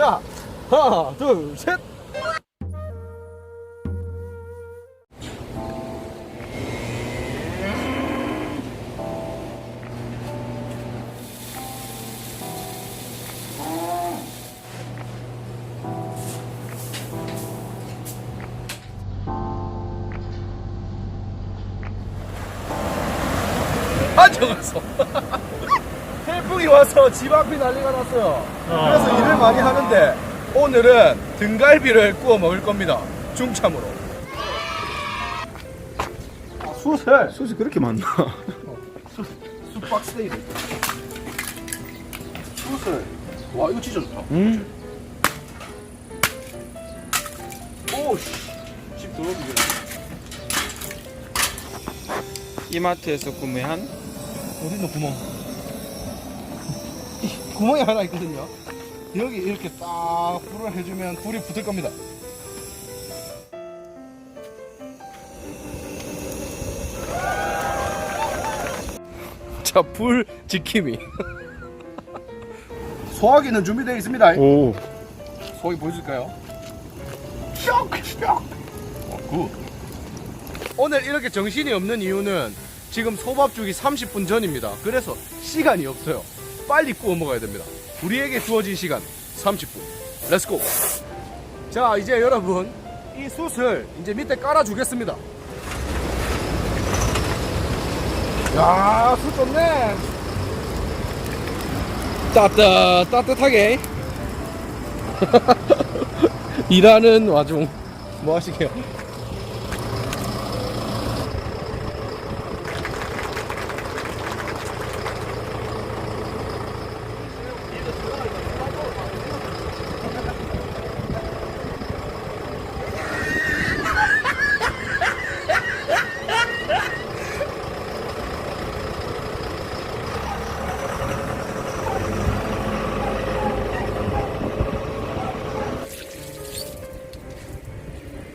자, 하나, 둘, 셋. 아, 저거 서. 태풍이 와서 집 앞이 난리가 났어요. 그래서 일을 많이 하는데 오늘은 등갈비를 구워 먹을 겁니다. 중참으로. 숯을 숯이 그렇게 많나? 숯박스테이를 숯을 와 이거 진짜 좋다. 음. 오씨 집 들어오기 전에 이마트에서 구매한 어딨노 구멍? 이 구멍이 하나 있거든요. 여기 이렇게 딱 불을 해주면 불이 붙을 겁니다. 자, 불 지킴이. 소화기는 준비되어 있습니다. 오. 소화기 보여줄까요? 쇽! 쇽! 어, 굿. 오늘 이렇게 정신이 없는 이유는 지금 소밥죽이 30분 전입니다. 그래서 시간이 없어요. 빨리 구워 먹어야 됩니다. 우리에게 주어진 시간 30분. 렛츠고. 자, 이제 여러분 이 숯을 이제 밑에 깔아 주겠습니다. 야, 숯 좋네. 따뜻 따뜻하게 일하는 와중 뭐 하시게요?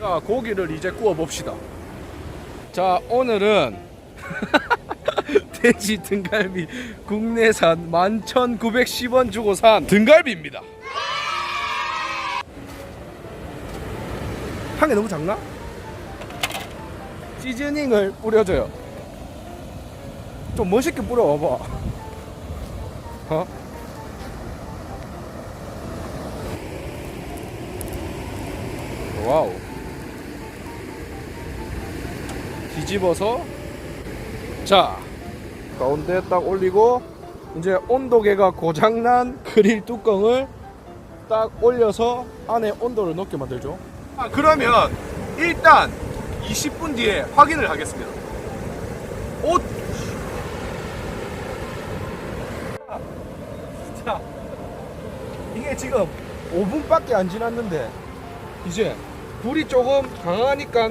자, 고기를 이제 구워 봅시다. 자, 오늘은 돼지 등갈비 국내산 11,910원 주고 산 등갈비입니다. 한개 너무 작나? 시즈닝을 뿌려줘요. 좀 멋있게 뿌려와봐. 어? 와우. 뒤집어서 자 가운데 딱 올리고 이제 온도계가 고장난 그릴 뚜껑을 딱 올려서 안에 온도를 높게 만들죠. 아, 그러면 일단 20분 뒤에 확인을 하겠습니다. 옷. 자, 이게 지금 5분밖에 안 지났는데 이제 불이 조금 강하니까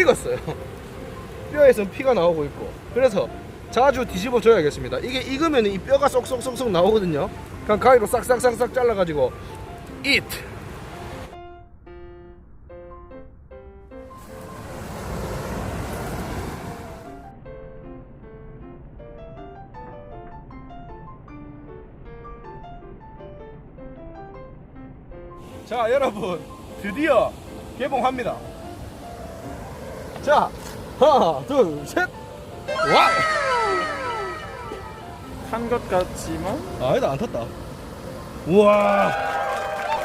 익었어요. 뼈에서 피가 나오고 있고 그래서 자주 뒤집어 줘야겠습니다. 이게 익으면 이 뼈가 쏙쏙쏙쏙 나오거든요. 그냥 가위로 싹싹싹싹 잘라가지고 eat. 자 여러분 드디어 개봉합니다. 자, 하나, 둘, 셋. 와! 탄 것 같지만 아, 아니다, 안 탔다. 우와,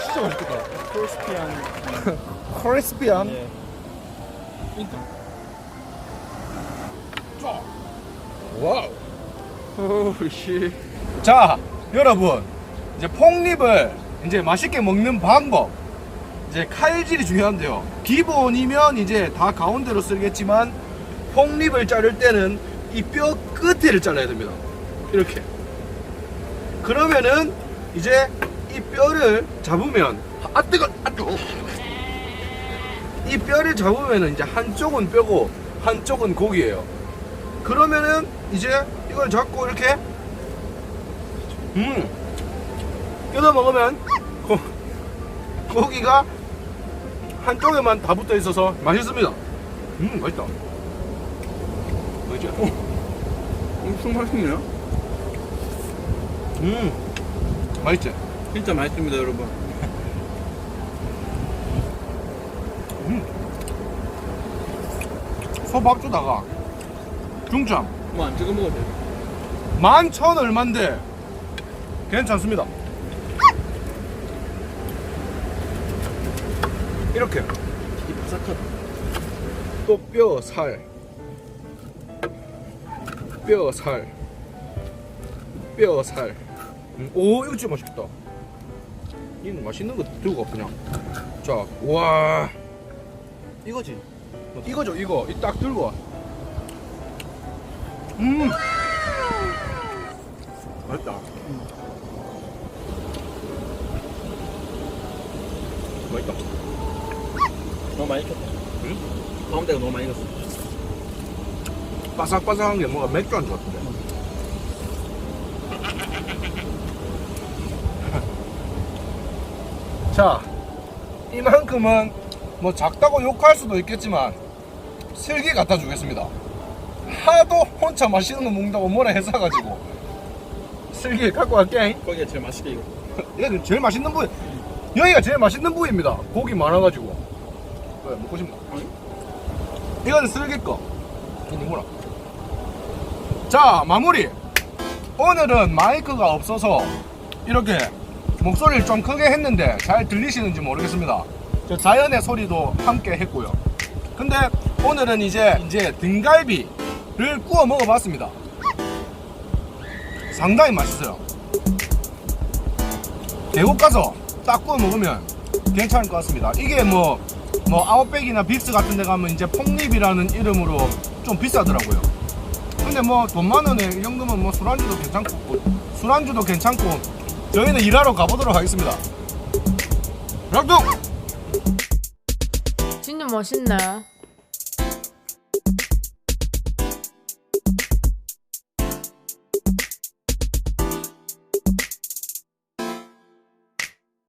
진짜 맛있겠다. 크리스피한 크리스피한. 예. 인터. 쫙. 와우. 오씨 자, 여러분. 이제 폭립을 이제 맛있게 먹는 방법. 이제 칼질이 중요한데요. 기본이면 이제 다 가운데로 쓰겠지만 폭립을 자를 때는 이 뼈 끝에를 잘라야 됩니다. 이렇게. 그러면은 이제 이 뼈를 잡으면 아 뜨거 아 뜨거. 이 뼈를 잡으면은 이제 한쪽은 뼈고 한쪽은 고기예요. 그러면은 이제 이걸 잡고 이렇게 음 뜯어 먹으면 고, 고기가 한쪽에만 다 붙어 있어서 맛있습니다. 음 맛있다. 그죠? 엄청 맛있네요 음 맛있지? 진짜 맛있습니다, 여러분. 소밥 주다가 중점 뭐안 찍어 먹어도 돼. 만천 얼만데 괜찮습니다. 이렇게 이 바삭하다. 또 뼈, 살, 뼈, 살, 뼈, 살. 음, 오 이거 진짜 맛있겠다. 이는 맛있는 거 들고 가 그냥. 자, 와 이거지. 이거죠 이거 이 딱 들고 와. 음. 맛있다. 맛있다. 너무 많이 켰다. 응? 가운데가 너무 많이 넣었어. 바삭바삭한 게 뭔가 맥주 안주 같은데. 자, 이만큼은 뭐 작다고 욕할 수도 있겠지만 슬기 갖다 주겠습니다. 하도 혼자 맛있는 거 먹는다고 뭐라 해서가지고 슬기 갖고 갈게. 거기가 제일 맛있게 이거. 얘는 제일 맛있는 부위. 여기가 제일 맛있는 부위입니다. 고기 많아가지고. 왜 먹고 싶나? 이건 슬기 거. 이니 뭐라? 자 마무리. 오늘은 마이크가 없어서 이렇게 목소리를 좀 크게 했는데 잘 들리시는지 모르겠습니다. 저 자연의 소리도 함께 했고요. 근데 오늘은 이제 이제 등갈비를 구워 먹어봤습니다. 상당히 맛있어요. 계곡 가서 딱 구워 먹으면 괜찮을 것 같습니다. 이게 뭐, 뭐, 아웃백이나 빅스 같은 데 가면 이제 폭립이라는 이름으로 좀 비싸더라고요. 근데 뭐, 돈 만 원에 이 정도면 뭐 술안주도 괜찮고, 뭐 술안주도 괜찮고, 저희는 일하러 가보도록 하겠습니다. 락동! 진짜 멋있네.